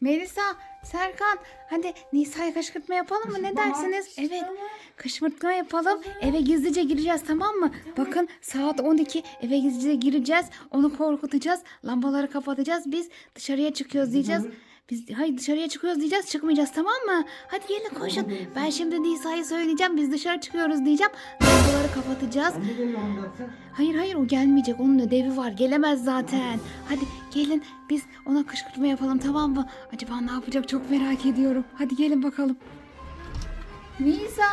Melisa, Serkan hadi Nisa'ya kışkırtma yapalım mı? Ne dersiniz? Evet. Kışkırtma yapalım. Eve gizlice gireceğiz tamam mı? Bakın saat 12 eve gizlice gireceğiz. Onu korkutacağız. Lambaları kapatacağız. Biz dışarıya çıkıyoruz diyeceğiz. Biz hayır dışarıya çıkıyoruz diyeceğiz. Çıkmayacağız tamam mı? Hadi gelin koşun. Ben şimdi Nisa'ya söyleyeceğim. Biz dışarı çıkıyoruz diyeceğim. Lambaları kapatacağız. Hayır hayır o gelmeyecek. Onun ödevi var. Gelemez zaten. Hadi gelin biz ona kışkırtma yapalım tamam mı? Acaba ne yapacak çok merak ediyorum. Hadi gelin bakalım. Nisa.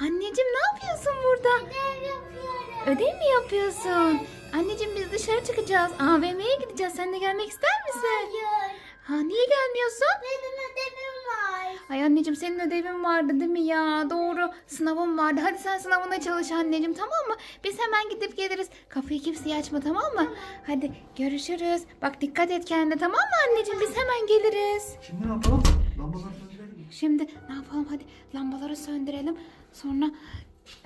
Anneciğim ne yapıyorsun burada? Ödev yapıyorum. Ödev mi yapıyorsun? Anneciğim biz dışarı çıkacağız. AVM'ye gideceğiz. Sen de gelmek ister misin? Hayır. Ha niye gelmiyorsun? Benim ödevim var. Ay anneciğim senin ödevin vardı değil mi ya? Doğru. Sınavın vardı. Hadi sen sınavına çalış anneciğim tamam mı? Biz hemen gidip geliriz. Kapıyı kimseye açma tamam mı? Hadi görüşürüz. Bak dikkat et kendine tamam mı anneciğim? Biz hemen geliriz. Şimdi ne yapalım? Lambaları söndürelim mi? Şimdi ne yapalım? Hadi lambaları söndürelim. Sonra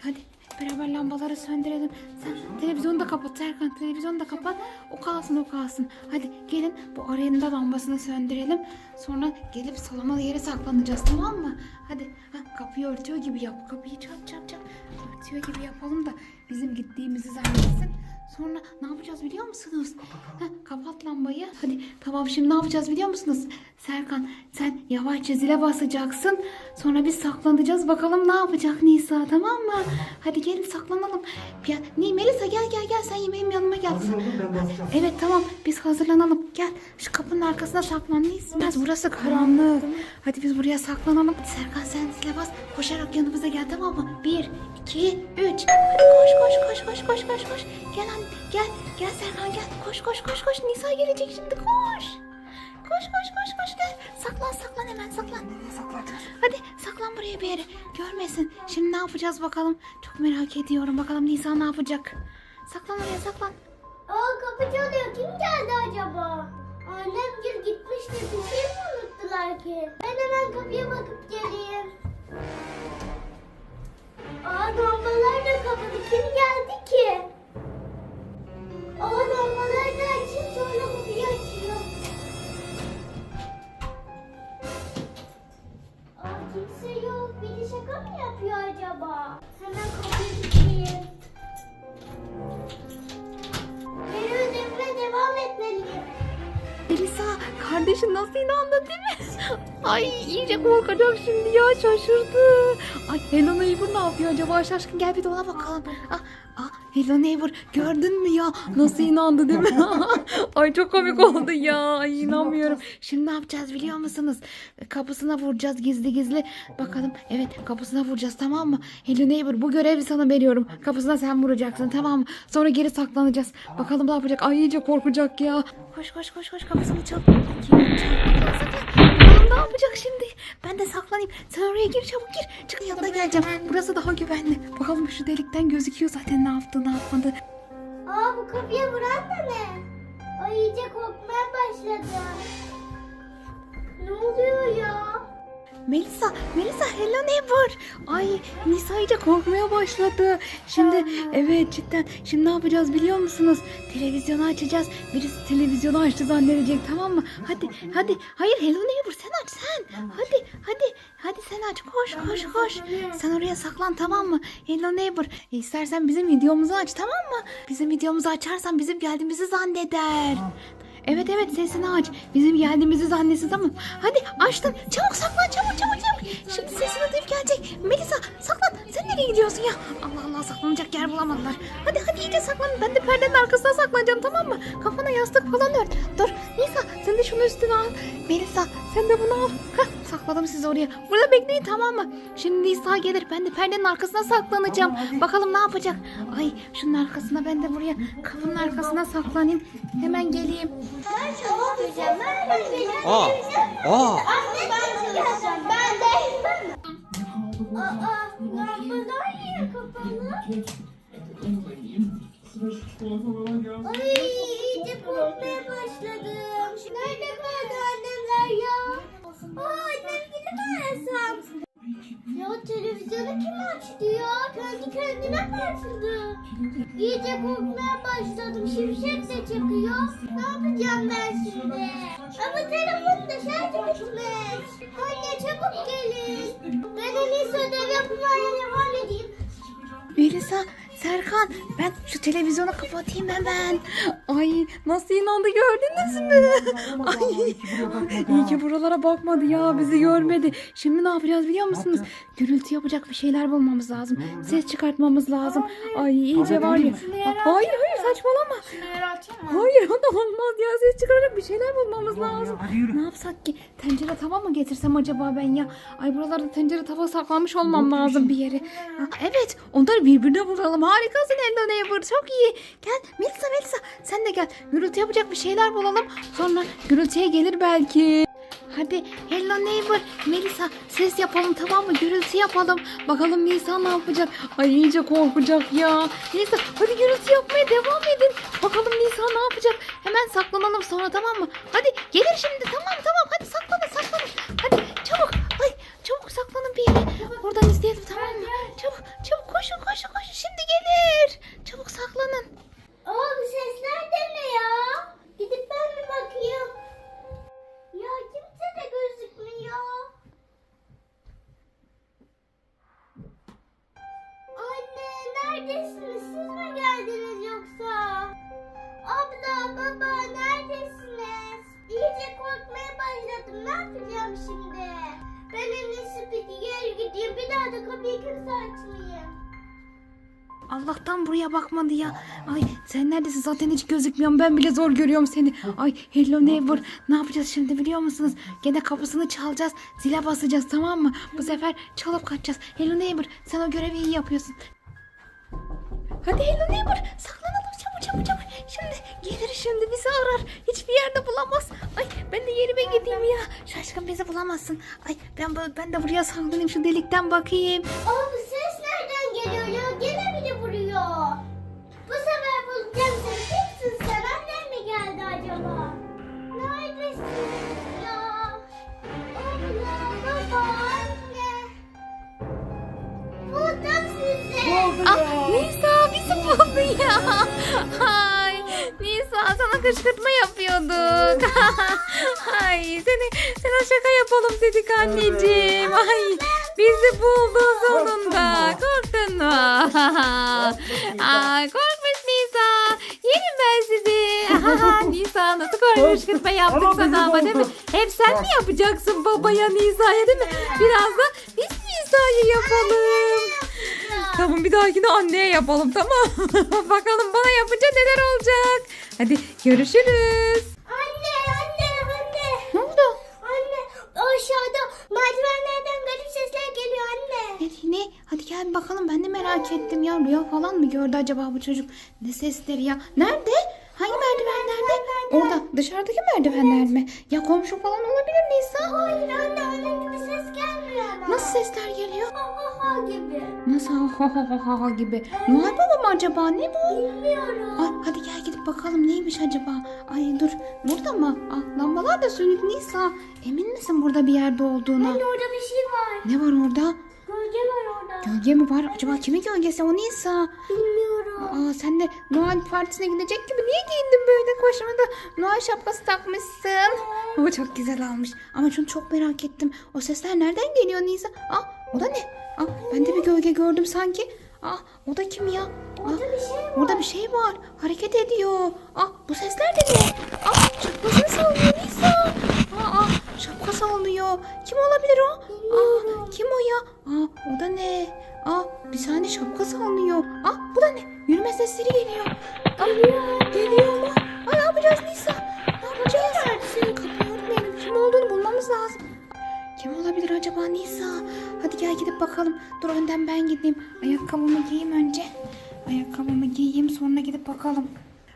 hadi beraber lambaları söndürelim. Sen televizyonu da kapat Serkan. Televizyonu da kapat. O kalsın o kalsın. Hadi gelin bu arayın da lambasını söndürelim. Sonra gelip salona yere saklanacağız tamam mı? Hadi ha, kapıyı örtüyor gibi yap. Kapıyı çap çap çap. Örtüyor gibi yapalım da bizim gittiğimizi zannetsin. Sonra ne yapacağız biliyor musunuz? Ha, kapat lambayı. Hadi tamam şimdi ne yapacağız biliyor musunuz? Serkan sen yavaşça zile basacaksın. Sonra biz saklanacağız. Bakalım ne yapacak Nisa tamam mı? Hadi gelin saklanalım. Ya, Ni Melisa gel gel gel sen benim yanıma gel. Hazır olun ben basacağım. Evet tamam biz hazırlanalım. Gel şu kapının arkasına saklan. Nisa burası karanlık. Hadi biz buraya saklanalım. Serkan sen zile bas. Koşarak yanımıza gel tamam mı? Bir, iki, üç. Hadi koş koş koş koş koş koş koş. Gel anne gel. Gel Serkan gel. Koş koş koş koş. Nisa gelecek şimdi koş. Koş koş koş koş gel. Saklan saklan hemen saklan. Nereye saklanacağız? Hadi saklan buraya bir yere. Görmesin. Şimdi ne yapacağız bakalım. Çok merak ediyorum. Bakalım Nisa ne yapacak. Saklan oraya saklan. Aa kapı çalıyor. Kim geldi acaba? Annem gir gitmişti. Bir şey mi unuttular ki? Ben hemen kapıya bakıp geleyim. Ay iyice korkacak şimdi ya şaşırdı. Ay Hello Neighbor ne yapıyor acaba şaşkın gel bir de ona bakalım. Ah, ah Hello Neighbor gördün mü ya nasıl inandı değil mi? Ay çok komik oldu ya Ay inanmıyorum. Şimdi ne yapacağız biliyor musunuz? Kapısına vuracağız gizli gizli. Bakalım evet kapısına vuracağız tamam mı? Hello Neighbor bu görevi sana veriyorum. Kapısına sen vuracaksın tamam mı? Sonra geri saklanacağız. Bakalım ne yapacak? Ay iyice korkacak ya. Koş koş koş koş kapısını çal. Kim çal? Ne yapacak şimdi? Ben de saklanayım. Sen oraya gir çabuk gir. Çık yanına geleceğim. Burası daha güvenli. Bakalım şu delikten gözüküyor zaten ne yaptı ne yapmadı. Aa bu kapıya vuran da ne? Ay iyice korkmaya başladı. Ne oluyor ya? Melisa, Melisa hello neighbor. Ay Nisa iyice korkmaya başladı. Şimdi evet cidden şimdi ne yapacağız biliyor musunuz? Televizyonu açacağız. Birisi televizyonu açtı zannedecek tamam mı? Hadi hadi hayır hello neighbor sen aç sen. Hadi hadi hadi sen aç koş koş koş. Sen oraya saklan tamam mı? Hello neighbor e, istersen bizim videomuzu aç tamam mı? Bizim videomuzu açarsan bizim geldiğimizi zanneder. Evet evet sesini aç. Bizim geldiğimizi zannetsin tamam. Hadi açtın. Çabuk saklan çabuk çabuk çabuk. Şimdi sesini duyup gelecek. Melisa saklan. Sen nereye gidiyorsun ya? Allah Allah saklanacak yer bulamadılar. Hadi hadi iyice saklan. Ben de perdenin arkasına saklanacağım tamam mı? Kafana yastık falan ört. Dur Nisa sen de şunu üstüne al. Melisa sen de bunu al. Hah, sakladım sizi oraya. Burada bekleyin tamam mı? Şimdi Nisa gelir. Ben de perdenin arkasına saklanacağım. Bakalım ne yapacak? Ay şunun arkasına ben de buraya kapının arkasına saklanayım. Hemen geleyim. Ben çalışacağım. Ben de benim. Aa, aa. Ben çalışacağım. Ben de. Aa niye kapalı? Ay iyice korkmaya başladım. kendine patladı. İyice korkmaya başladım. Şimşek de çakıyor. Ne yapacağım ben şimdi? Ama telefon da şarjı bitmiş. Anne çabuk gelin. Ben en iyisi ödev yapmaya devam edeyim. Melisa Serkan ben şu televizyonu kapatayım hemen. Ay nasıl inandı gördünüz mü? Ay. İyi ki buralara bakmadı ya bizi görmedi. Şimdi ne yapacağız biliyor musunuz? Gürültü yapacak bir şeyler bulmamız lazım. Ses çıkartmamız lazım. Ay iyice var ya. Hayır hayır saçmalama. Hayır o da olmaz ya ses çıkararak bir şeyler bulmamız lazım. Ne yapsak ki? Tencere tava mı getirsem acaba ben ya? Ay buralarda tencere tava saklamış olmam lazım bir yere. Ha, evet onları birbirine vuralım. Harikasın Hello Neighbor çok iyi. Gel Melisa Melisa sen de gel. Gürültü yapacak bir şeyler bulalım. Sonra gürültüye gelir belki. Hadi Hello Neighbor Melisa ses yapalım tamam mı? Gürültü yapalım. Bakalım Nisa ne yapacak? Ay iyice korkacak ya. Nisa hadi gürültü yapmaya devam edin. Bakalım Nisa ne yapacak? Hemen saklanalım sonra tamam mı? Hadi gelir şimdi tamam Allah'tan buraya bakmadı ya. Ay sen neredesin zaten hiç gözükmüyorum. Ben bile zor görüyorum seni. Ay hello neighbor. Ne yapacağız şimdi biliyor musunuz? Gene kapısını çalacağız. Zile basacağız tamam mı? Bu sefer çalıp kaçacağız. Hello neighbor sen o görevi iyi yapıyorsun. Hadi hello neighbor saklanalım çabuk çabuk çabuk. Şimdi gelir şimdi bizi arar. Hiçbir yerde bulamaz. Ay ben de yerime gideyim ya. Şaşkın bizi bulamazsın. Ay ben ben de buraya saklanayım şu delikten bakayım. Aa kışkırtma yapıyorduk. Ay seni sana şaka yapalım dedik anneciğim. Ay bizi buldu sonunda. Korktun mu? Ay korkmuş Nisa. Yerim ben sizi. Nisa nasıl korkmuş kışkırtma yaptık Ama sana ama değil mi? Hep sen mi yapacaksın babaya Nisa'ya değil mi? Biraz da biz Nisa'yı yapalım. Tamam bir dahakine anneye yapalım tamam. Bakalım bana yapınca neler olacak. Hadi görüşürüz. Anne, anne, anne. Ne oldu? Anne, aşağıda merdivenlerden garip sesler geliyor anne. Ne, ne? Hadi gel bakalım ben de merak ettim ya. Rüya falan mı gördü acaba bu çocuk? Ne sesleri ya? Nerede? Hangi merdivenlerde? Orada dışarıdaki merdivenler mi? Ya komşu falan olabilir Nisa. Hayır anne, anne Nasıl sesler geliyor? Ha ha ha gibi. Nasıl ha ha ha ha ha gibi? Noel Baba mı acaba? Ne bu? Bilmiyorum. Ay, hadi gel gidip bakalım neymiş acaba? Ay dur burada mı? Ah, lambalar da sönük Nisa. Emin misin burada bir yerde olduğuna? Anne orada bir şey var. Ne var orada? Gölge var orada. Gölge mi var? Acaba kimin gölgesi o Nisa? Bilmiyorum. Aa sen de Noel partisine gidecek gibi niye giyindin böyle koşma da Noel şapkası takmışsın? Ama çok güzel almış. Ama şunu çok merak ettim. O sesler nereden geliyor Nisa? Aa o da ne? Aa ben de bir gölge gördüm sanki. Aa o da kim ya? Aa, Orada bir şey var. Orada bir şey var. Hareket ediyor. Aa bu sesler de ne? Aa şapkasını sallıyor Nisa. Aa, aa şapka sallıyor. Kim olabilir o? Aa kim o ya? Aa o da ne? Aa bir saniye şapka sallıyor. Aa bu da ne? Yürüme sesleri geliyor. Geliyor. Geliyor mu? Aa ne yapacağız Nisa? Ne yapacağız? Kapıyı örtmeyelim. Kim olduğunu bulmamız lazım. Kim olabilir acaba Nisa? Hadi gel gidip bakalım. Dur önden ben gideyim. Ayakkabımı giyeyim önce. Ayakkabımı giyeyim sonra gidip bakalım.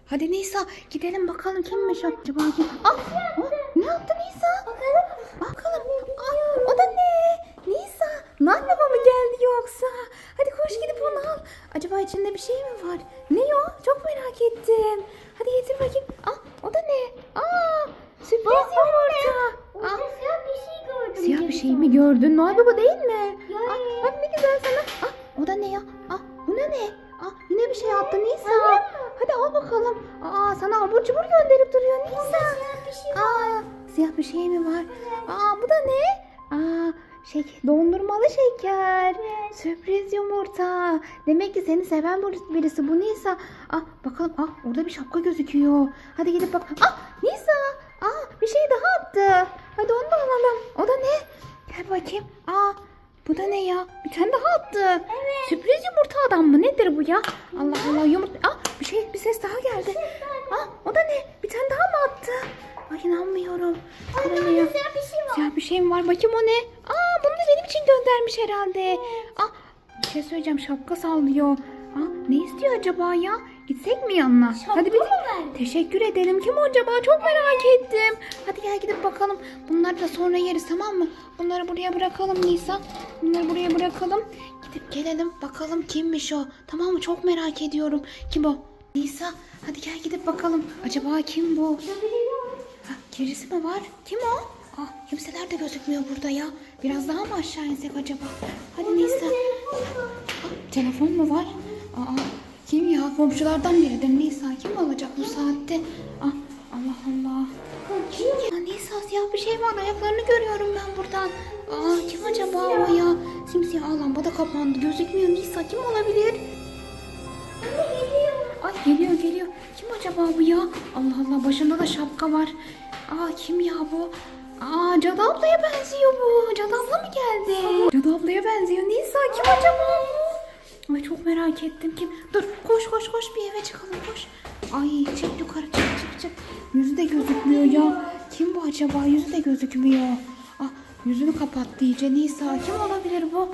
Hadi Nisa gidelim bakalım kimmiş acaba kim? Ah, ah, ne yaptı Nisa? Bakalım. Bakalım. Ah, o da ne? Nisa. Baba mı geldi yoksa? Hadi koş gidip onu al. Acaba içinde bir şey mi var? Ne o? Çok merak ettim. Hadi getir bakayım. Ah o da ne? Aa sürpriz yumurta. Ah, Orada siyah bir şey gördüm. Siyah bir şey mi gördün? Noel Baba değil mi? Yani. Ah, bak ne güzel sana. Ah, o da ne ya? Ah, bu ne ne? Ah, yine bir şey attı Nisa. Hadi al bakalım. Aa, sana abur cubur gönderip duruyor Nisa. Siyah bir şey var. Aa, siyah bir şey mi var? Aa, bu da ne? Aa, Şek dondurmalı şeker. Sürpriz yumurta. Demek ki seni seven bir- birisi bu Nisa. Ah bakalım. Ah orada bir şapka gözüküyor. Hadi gidip bak. Ah Nisa. Ah bir şey daha attı. Hadi onu da alalım. O da ne? Gel bakayım. Aa bu da ne ya? Bir tane daha attı. Sürpriz yumurta adam mı? Nedir bu ya? Allah Allah yumurta. Ah bir şey bir ses daha geldi. Ah o da ne? Bir tane daha mı attı? Ay inanmıyorum. Da ne ya? Güzel bir şey var. Siyah bir şey mi var? Bakayım o ne? Aa bunu da benim için göndermiş herhalde. Aa bir şey söyleyeceğim şapka sallıyor. Aa ne istiyor acaba ya? Gitsek mi yanına? Hadi bir mı verdi? teşekkür edelim. Kim o acaba? Çok merak ettim. Hadi gel gidip bakalım. Bunları da sonra yeriz tamam mı? Bunları buraya bırakalım Nisa. Bunları buraya bırakalım. Gidip gelelim bakalım kimmiş o. Tamam mı? Çok merak ediyorum. Kim o? Nisa hadi gel gidip bakalım. Acaba kim bu? Ha, gerisi mi var? Kim o? Ah, kimseler de gözükmüyor burada ya. Biraz daha mı aşağı insek acaba? Hadi Nisa. Ah, telefon mu var? Aa, kim ya? Komşulardan biridir. Nisa kim olacak bu saatte? Ah, Allah Allah. Kim ya? Nisa siyah bir şey var. Ayaklarını görüyorum ben buradan. Aa, kim acaba o ya? Simsiyah Aa, lamba da kapandı. Gözükmüyor. Nisa kim olabilir? Ay geliyor geliyor. Kim acaba bu ya? Allah Allah başında da şapka var. Aa kim ya bu? Aa Cadı ablaya benziyor bu. Cadı abla mı geldi? Cadı ablaya benziyor. Nisa kim acaba bu? Ay çok merak ettim kim? Dur koş koş koş bir eve çıkalım koş. Ay çık yukarı çık çık çık. Yüzü de gözükmüyor ya. Kim bu acaba? Yüzü de gözükmüyor. Ah yüzünü kapattı iyice. Nisa kim olabilir bu?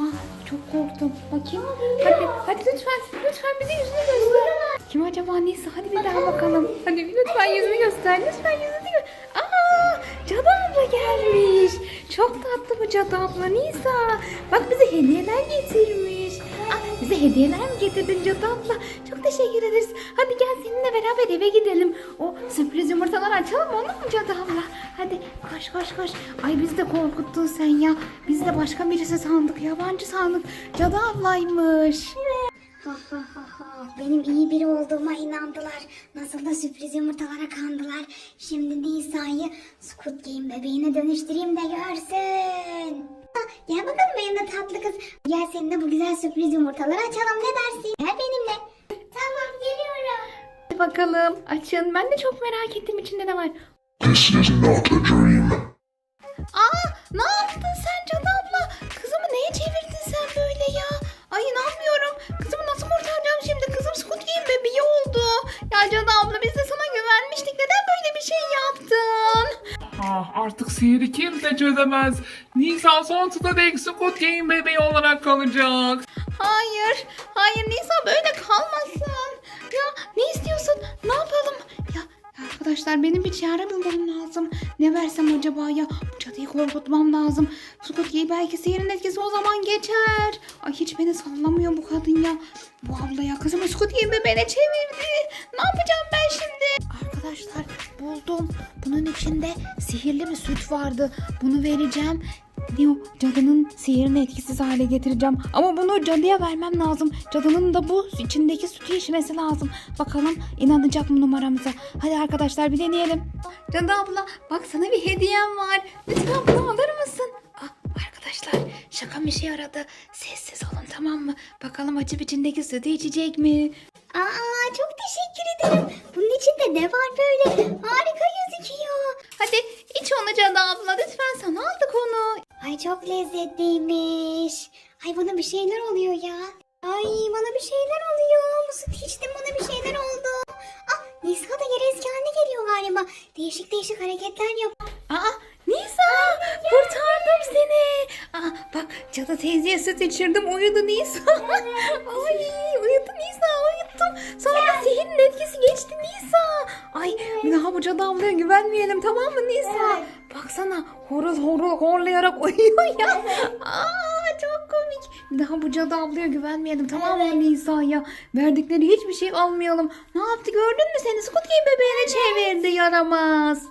Ah çok korktum. Bakayım. Hadi hadi lütfen lütfen bize yüzünü göster. Kim acaba Nisa? Hadi bir daha bakalım. Hadi lütfen yüzünü göster. Lütfen yüzünü göster. Aa Cadı abla gelmiş. Çok tatlı bu Cadı abla Nisa. Bak bize hediyeler getirmiş. Ah, bize hediyeler mi getirdin Cadı abla? Çok teşekkür ederiz. Hadi gel seninle beraber eve gidelim. O sürpriz yumurtaları açalım olur mu Cadı abla? Hadi koş koş koş. Ay bizi de korkuttun sen ya. Biz de başka birisi sandık. Yabancı sandık. Cadı ablaymış. Ha. Benim iyi biri olduğuma inandılar. Nasıl da sürpriz yumurtalara kandılar. Şimdi Nisa'yı Squid Game bebeğine dönüştüreyim de görsün. Gel bakalım benimle tatlı kız. Gel seninle bu güzel sürpriz yumurtaları açalım ne dersin? Gel benimle. Tamam geliyorum. Hadi bakalım açın. Ben de çok merak ettim içinde ne var. This is not a dream. Aa ne yaptın sen Cadı abla? Kızımı neye çevirdin sen böyle ya? Ay inanmıyorum. Kızımı nasıl kurtaracağım şimdi? Kızım Squid Game bebeği oldu. Ya Cadı abla biz de sana güvenmiştik. Neden böyle bir şey yaptın? Ah, artık sihiri kimse çözemez. Nisa sonsuza dek Squid Game bebeği olarak kalacak. Hayır. Hayır Nisa böyle kalmasın. Ya ne istiyorsun? Ne yapalım? Arkadaşlar benim bir çare bulmam lazım. Ne versem acaba ya? Bu cadıyı korkutmam lazım. Squid belki sihirin etkisi o zaman geçer. Ay hiç beni sallamıyor bu kadın ya. Bu abla ya kızımı Game bebeğine çevirdi. Ne yapacağım ben şimdi? Arkadaşlar buldum. Bunun içinde sihirli bir süt vardı. Bunu vereceğim. Ne o? Cadının sihirini etkisiz hale getireceğim. Ama bunu cadıya vermem lazım. Cadının da bu içindeki sütü içmesi lazım. Bakalım inanacak mı numaramıza. Hadi arkadaşlar bir deneyelim. Cadı abla bak sana bir hediyem var. Lütfen bunu alır mısın? Ah, arkadaşlar şaka bir şey aradı. Sessiz olun tamam mı? Bakalım açıp içindeki sütü içecek mi? Aa çok teşekkür ederim. Bunun içinde ne var böyle? Harika gözüküyor. Hadi iç onu Cadı abla lütfen sana aldık onu. Ay çok lezzetliymiş. Ay bana bir şeyler oluyor ya. Ay bana bir şeyler oluyor. Bu süt içtim bana bir şeyler oldu. Ah Nisa da geri haline geliyor galiba. Değişik değişik hareketler yap. Aa Nisa kurtardım seni. Aa bak cadı teyzeye süt içirdim uyudu Nisa. Ay uyudu Nisa uyuttum. Sonra sihirin etkisi geçti Nisa. Ay bir daha bu cadı ablaya güvenmeyelim tamam mı Nisa? Evet. Baksana horul horul horlayarak uyuyor ya. Aa çok komik. Daha bu cadı ablaya güvenmeyelim tamam mı Nisa ya? Verdikleri hiçbir şey almayalım. Ne yaptı gördün mü seni? Squid Game bebeğine çevirdi yaramaz.